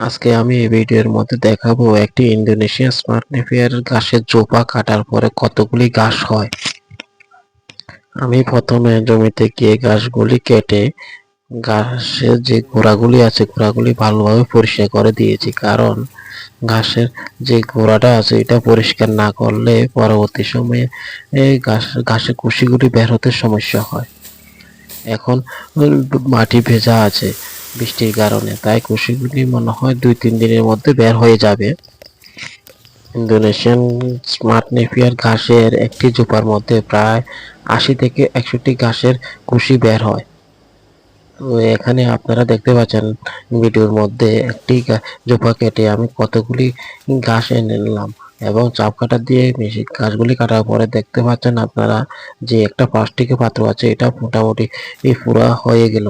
আজকে আমি এই ভিডিওর মধ্যে দেখাবো একটি ইন্দোনেশিয়ান স্মার্ট নেপিয়ার ঘাসের জোপা কাটার পরে কতগুলি ঘাস হয়। আমি প্রথমে জমিতে গিয়ে ঘাসগুলি কেটে ঘাসের যে গোড়াগুলি আছে, গোড়াগুলি ভালোভাবে পরিষ্কার করে দিয়েছি। কারণ ঘাসের যে গোড়াটা আছে, এটা পরিষ্কার না করলে পরবর্তী সময়ে এই ঘাস ঘাসের কুশিগুলি বের হতে সমস্যা হয়। এখন মাটি ভেজা আছে। বৃষ্টির কারণে। তাই কুশিগুলি মনে হয় দুই, তিন দিনের মধ্যে বের হয়ে যাবে। ইন্দোনেশিয়ান স্মার্ট নেপিয়ার ঘাসের একটি জোপার মধ্যে প্রায় আশি থেকে একষট্টি ঘাসের কুশি বের হয়। এখানে আপনারা দেখতে পাচ্ছেন ভিডিওর মধ্যে একটি জোপা কেটে আমি কতগুলি ঘাস এনে নিলাম এবং চাপ কাটা দিয়ে মেশিন ঘাসগুলি কাটার পরে দেখতে পাচ্ছেন আপনারা যে একটা প্লাস্টিকের পাত্র আছে, এটা মোটামুটি পুরা হয়ে গেল।